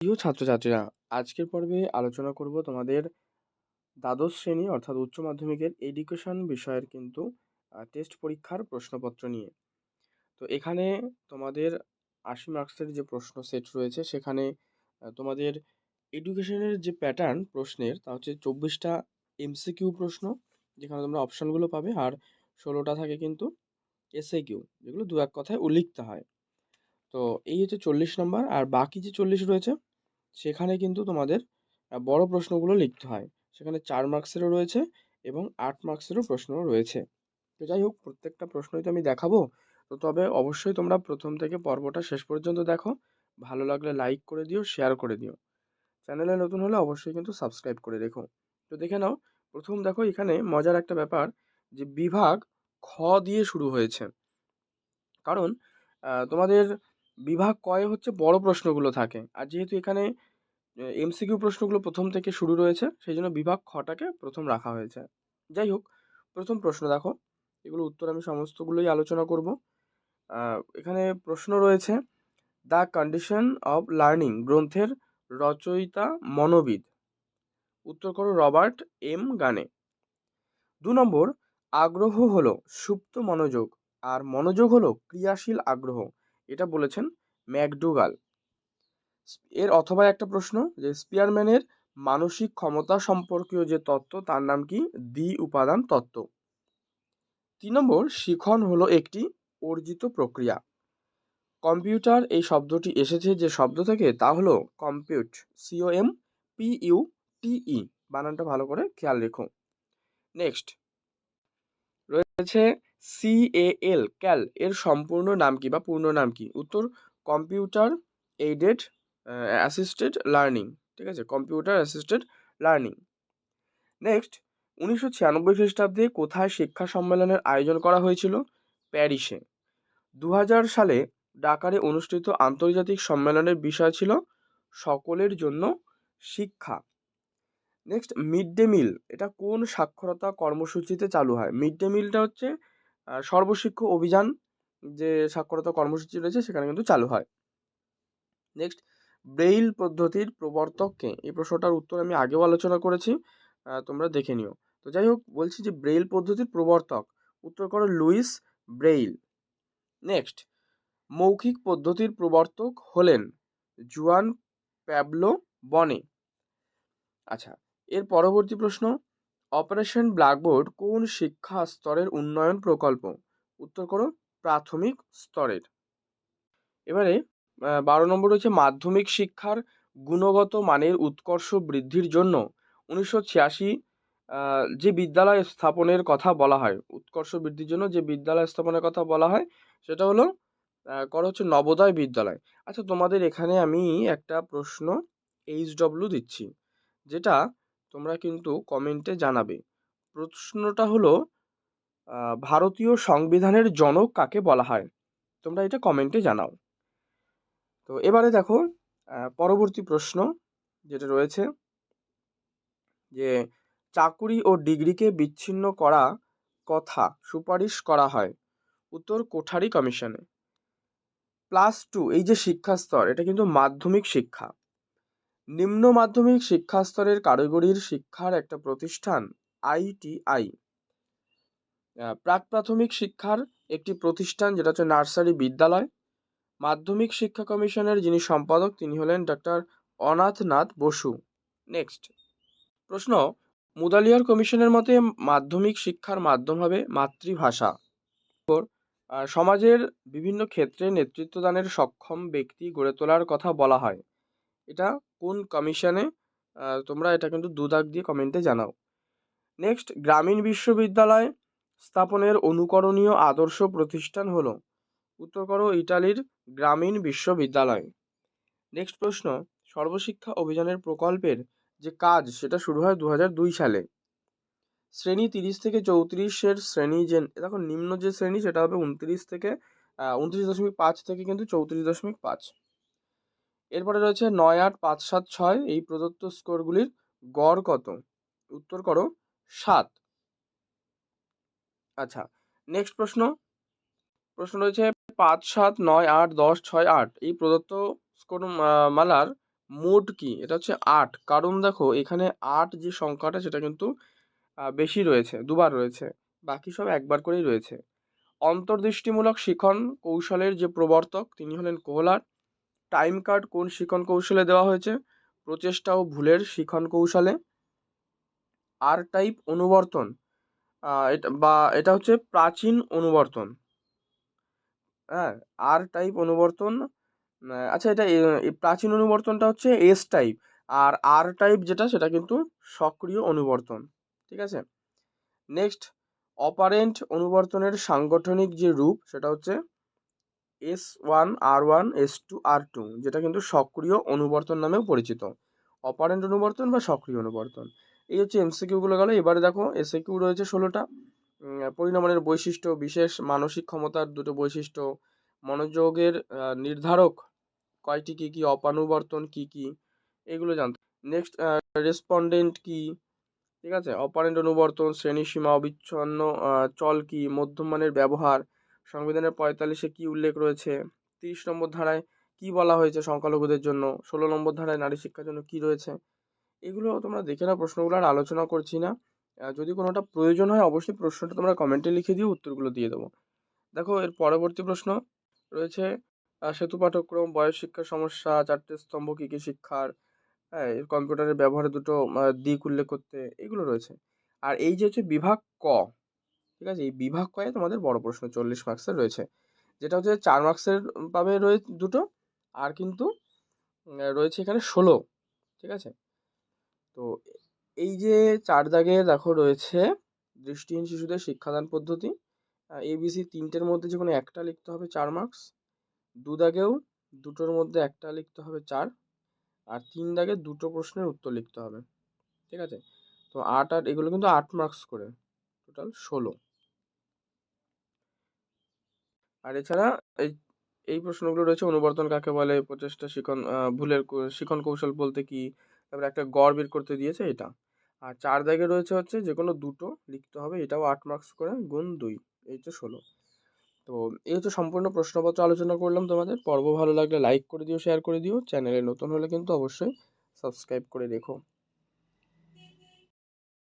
প্রিয় ছাত্রছাত্রীরা, আজকের পর্বে আলোচনা করব তোমাদের দ্বাদশ শ্রেণি অর্থাৎ উচ্চ মাধ্যমিকের এডুকেশন বিষয়ের কিন্তু টেস্ট পরীক্ষার প্রশ্নপত্র নিয়ে। তো এখানে তোমাদের আশি মার্কসের যে প্রশ্ন সেট রয়েছে, সেখানে তোমাদের এডুকেশনের যে প্যাটার্ন প্রশ্নের, তা হচ্ছে চব্বিশটা এমসিকিউ প্রশ্ন, যেখানে তোমরা অপশানগুলো পাবে আর ষোলোটা থাকে কিন্তু এসএ কিউ যেগুলো দু এক কথায় উল্লিখতে হয়। তো এই হচ্ছে চল্লিশ নম্বর, আর বাকি যে চল্লিশ রয়েছে সেখানে কিন্তু তোমাদের বড় প্রশ্নগুলো লিখতে হয়। সেখানে চার মার্কসেরও রয়েছে এবং আট মার্কসেরও প্রশ্নও রয়েছে। তো যাই হোক, প্রত্যেকটা প্রশ্নই তো আমি দেখাবো। তো তবে অবশ্যই তোমরা প্রথম থেকে পর্বটা শেষ পর্যন্ত দেখো। ভালো লাগলে লাইক করে দিও শেয়ার করে দিও। চ্যানেলে নতুন হলে অবশ্যই কিন্তু সাবস্ক্রাইব করে রেখো। তো দেখে নাও, প্রথম দেখো এখানে মজার একটা ব্যাপার যে বিভাগ খ দিয়ে শুরু হয়েছে। কারণ তোমাদের বিভাগ কয়ে হচ্ছে বড় প্রশ্নগুলো থাকে। আর যেহেতু এখানে এমসিকিউ প্রশ্নগুলো প্রথম থেকে শুরু রয়েছে, সেই জন্য বিভাগ খটাকে প্রথম রাখা হয়েছে। যাই হোক, প্রথম প্রশ্ন দেখো, এগুলো উত্তর আমি সমস্তগুলোই আলোচনা করব। এখানে প্রশ্ন রয়েছে দ্য কন্ডিশন অব লার্নিং গ্রন্থের রচয়িতা মনোবিদ। উত্তর করো, রবার্ট এম গানে। দু নম্বর, আগ্রহ হলো সুপ্ত মনোযোগ, আর মনোযোগ হলো ক্রিয়াশীল আগ্রহ। এটা বলেছেন ম্যাকডুগাল। এর অথবা একটা প্রশ্ন যে স্পিয়ারম্যানের মানসিক ক্ষমতা সম্পর্কীয় যে তত্ত্ব, তার নাম কি? দ্বি উপাদান তত্ত্ব। তিন নম্বর, শিখন হলো একটি অর্জিত প্রক্রিয়া। কম্পিউটার এই শব্দটি এসেছে যে শব্দ থেকে, তা হলো compute C O M P U T E বানানটা ভালো করে খেয়াল রেখো। নেক্সট। রয়েছে সিএএল, ক্যাল। এর সম্পূর্ণ নাম কি বা পূর্ণ নাম কি? উত্তর কম্পিউটার এইডেড অ্যাসিস্টেড লার্নিং ঠিক আছে? কম্পিউটার অ্যাসিস্টেড লার্নিং নেক্সট উনিশশো ছিয়ানব্বই খ্রিস্টাব্দে কোথায় শিক্ষা সম্মেলনের আয়োজন করা হয়েছিল? প্যারিসে। দু হাজার সালে ডাকারে অনুষ্ঠিত আন্তর্জাতিক সম্মেলনের বিষয় ছিল সকলের জন্য শিক্ষা। নেক্সট মিড ডে মিল এটা কোন সাক্ষরতা কর্মসূচিতে চালু হয়? মিড ডে মিলটা হচ্ছে সর্বশিক্ষা অভিযান যে সাক্ষরতা কর্মসূচি রয়েছে সেখানে কিন্তু চালু হয়। নেক্সট ব্রেইল পদ্ধতির প্রবর্তককে এই প্রশ্নটার উত্তর আমি আগেও আলোচনা করেছি তোমরা দেখে নিও। তো যাই হোক, বলছি যে ব্রেইল পদ্ধতির প্রবর্তক, উত্তর করো লুইস ব্রেইল। নেক্সট, মৌখিক পদ্ধতির প্রবর্তক হলেন জুয়ান প্যাবলো বনে। আচ্ছা এর পরবর্তী প্রশ্ন, অপারেশন ব্ল্যাকবোর্ড কোন শিক্ষা স্তরের উন্নয়ন প্রকল্প? উত্তর করো, প্রাথমিক স্তরের। এবারে বারো নম্বর রয়েছে মাধ্যমিক শিক্ষার গুণগত মানের উৎকর্ষ বৃদ্ধির জন্য উনিশশো ছিয়াশি যে বিদ্যালয় স্থাপনের কথা বলা হয়, উৎকর্ষ বৃদ্ধির জন্য যে বিদ্যালয় স্থাপনের কথা বলা হয়, সেটা হলো করা হচ্ছে নবোদয় বিদ্যালয়। আচ্ছা তোমাদের এখানে আমি একটা প্রশ্ন এইচ ডব্লিউ দিচ্ছি, যেটা তোমরা কিন্তু কমেন্টে জানাবে। প্রশ্নটা হলো ভারতীয় সংবিধানের জনক কাকে বলা হয়? তোমরা এটা কমেন্টে জানাও। তো এবারে দেখো পরবর্তী প্রশ্ন যেটা রয়েছে যে, চাকুরি ও ডিগ্রিকে বিচ্ছিন্ন করা কথা সুপারিশ করা হয় উত্তর কোঠারি কমিশনে। প্লাস টু, এই যে শিক্ষা স্তর, এটা কিন্তু মাধ্যমিক শিক্ষা। নিম্ন মাধ্যমিক শিক্ষা স্তরের কারিগরির শিক্ষার একটা প্রতিষ্ঠান আইটিআই। প্রাক প্রাথমিক শিক্ষার একটি প্রতিষ্ঠান যেটা হচ্ছে নার্সারি বিদ্যালয়। মাধ্যমিক শিক্ষা কমিশনের যিনি সম্পাদক, তিনি হলেন ডক্টর অনাথনাথ বসু। নেক্সট। প্রশ্ন, মুদালিয়ার কমিশনের মতে মাধ্যমিক শিক্ষার মাধ্যম হবে মাতৃভাষা। সমাজের বিভিন্ন ক্ষেত্রে নেতৃত্বদানের সক্ষম ব্যক্তি গড়ে তোলার কথা বলা হয়। এটা কোন কমিশনে? তোমরা এটা কিন্তু দু দাগ দিয়ে কমেন্টে জানাও। নেক্সট, গ্রামীণ বিশ্ববিদ্যালয় স্থাপনের অনুকরণীয় আদর্শ প্রতিষ্ঠান হলো উত্তর করো ইটালির গ্রামীণ বিশ্ববিদ্যালয়। নেক্সট প্রশ্ন, সর্বশিক্ষা অভিযানের প্রকল্পের যে কাজ, সেটা শুরু হয় দু দুই সালে। শ্রেণি তিরিশ থেকে চৌত্রিশের শ্রেণি যে, দেখো নিম্ন যে শ্রেণি, সেটা হবে উনত্রিশ থেকে উনত্রিশ দশমিক পাঁচ থেকে কিন্তু চৌত্রিশ দশমিক পাঁচ। এরপরে রয়েছে নয় আট পাঁচ সাত ছয়, এই প্রদত্ত স্কোরগুলির গড় কত? উত্তর করো সাত। আচ্ছা নেক্সট প্রশ্ন প্রশ্ন রয়েছে পাঁচ সাত নয় আট দশ ছয় আট। এই প্রদত্ত স্কোর মালার মোট কি? এটা হচ্ছে আট। কারণ দেখো, এখানে আট যে সংখ্যাটা, সেটা কিন্তু বেশি রয়েছে, দুবার রয়েছে। বাকি সব একবার করেই রয়েছে। অন্তর্দৃষ্টিমূলক শিখন কৌশলের যে প্রবর্তক, তিনি হলেন কোহলার। টাইম কার্ড কোন শিখন কৌশলে দেওয়া হয়েছে? প্রচেষ্টা ও ভুলের শিখন কৌশলে। আর টাইপ অনুবর্তন এটা বা, এটা হচ্ছে প্রাচীন অনুবর্তন। হ্যাঁ আর টাইপ অনুবর্তন আচ্ছা এটা প্রাচীন অনুবর্তনটা হচ্ছে এস টাইপ আর আর টাইপ যেটা সেটা কিন্তু সক্রিয় অনুবর্তন, ঠিক আছে? নেক্সট অপারেন্ট অনুবর্তনের সাংগঠনিক যে রূপ সেটা হচ্ছে S one R one S two R two যেটা কিন্তু সক্রিয় অনুবর্তন নামেও পরিচিত। অপারেন্ট অনুবর্তন বা সক্রিয় অনুবর্তন। এই হচ্ছে এমসিকিউগুলো গেল এবারে দেখো এসএকিউ রয়েছে ষোলোটা। পরিণামের বৈশিষ্ট্য বিশেষ মানসিক ক্ষমতার দুটো বৈশিষ্ট্য মনোযোগের নির্ধারক কয়টি কী কী অপানুবর্তন কী কী এগুলো জানতে নেক্সট রেসপন্ডেন্ট কি ঠিক আছে? অপারেন্ট অনুবর্তন শ্রেণীসীমা অবিচ্ছন্ন আহ, চল কি মধ্যমানের ব্যবহার সংবিধানের পঁয়তাল্লিশে কি উল্লেখ রয়েছে তিরিশ নম্বর ধারায় কি বলা হয়েছে সংখ্যালঘুদের জন্য ষোলো নম্বর ধারায় নারী শিক্ষার জন্য কি রয়েছে এগুলো তোমরা দেখে নাও প্রশ্নগুলো আর আলোচনা করছি না। যদি কোনোটা প্রয়োজন হয়, অবশ্যই প্রশ্নটা তোমরা কমেন্টে লিখে দিও, উত্তরগুলো দিয়ে দেবো। দেখো, এর পরবর্তী প্রশ্ন রয়েছে সেতু পাঠ্যক্রম বয়স শিক্ষার সমস্যা, চারটে স্তম্ভ, কী কী শিক্ষার হ্যাঁ কম্পিউটারের ব্যবহারের দুটো দিক উল্লেখ করতে, এগুলো রয়েছে। আর এই যে হচ্ছে বিভাগ ক, ঠিক আছে, এই বিভাগ কয়ে তোমাদের বড় প্রশ্ন, চল্লিশ মার্কসের রয়েছে। যেটা হচ্ছে চার মার্কসের পাবে রয়েছে দুটো, আর কিন্তু রয়েছে এখানে ষোলো, ঠিক আছে? তো এই যে চার দাগে দেখো রয়েছে দৃষ্টিহীন শিশুদের শিক্ষাদান পদ্ধতি এবিসি তিনটের মধ্যে যে কোনো একটা লিখতে হবে চার মার্কস দু দাগেও দুটোর মধ্যে একটা লিখতে হবে চার, আর তিন দাগে দুটো প্রশ্নের উত্তর লিখতে হবে, ঠিক আছে? তো আট আট এগুলো কিন্তু আট মার্কস করে টোটাল ষোলো। আর এছাড়া এই এই প্রশ্নগুলো রয়েছে, অনুবর্তন কাকে বলে, প্রচেষ্টা শিখন ভুলের শিখন কৌশল বলতে কি তারপরে একটা গড় বের করতে দিয়েছে এটা। আর চার দাগে রয়েছে হচ্ছে যে কোনো দুটো, লিখতে হবে এটাও আট মার্কস করে, গুণ দুই, এই তো ষোলো। তো এই হচ্ছে সম্পূর্ণ প্রশ্নপত্র আলোচনা করলাম তোমাদের। পর্ব ভালো লাগলে লাইক করে দিও শেয়ার করে দিও। চ্যানেলে নতুন হলে কিন্তু অবশ্যই সাবস্ক্রাইব করে রেখো।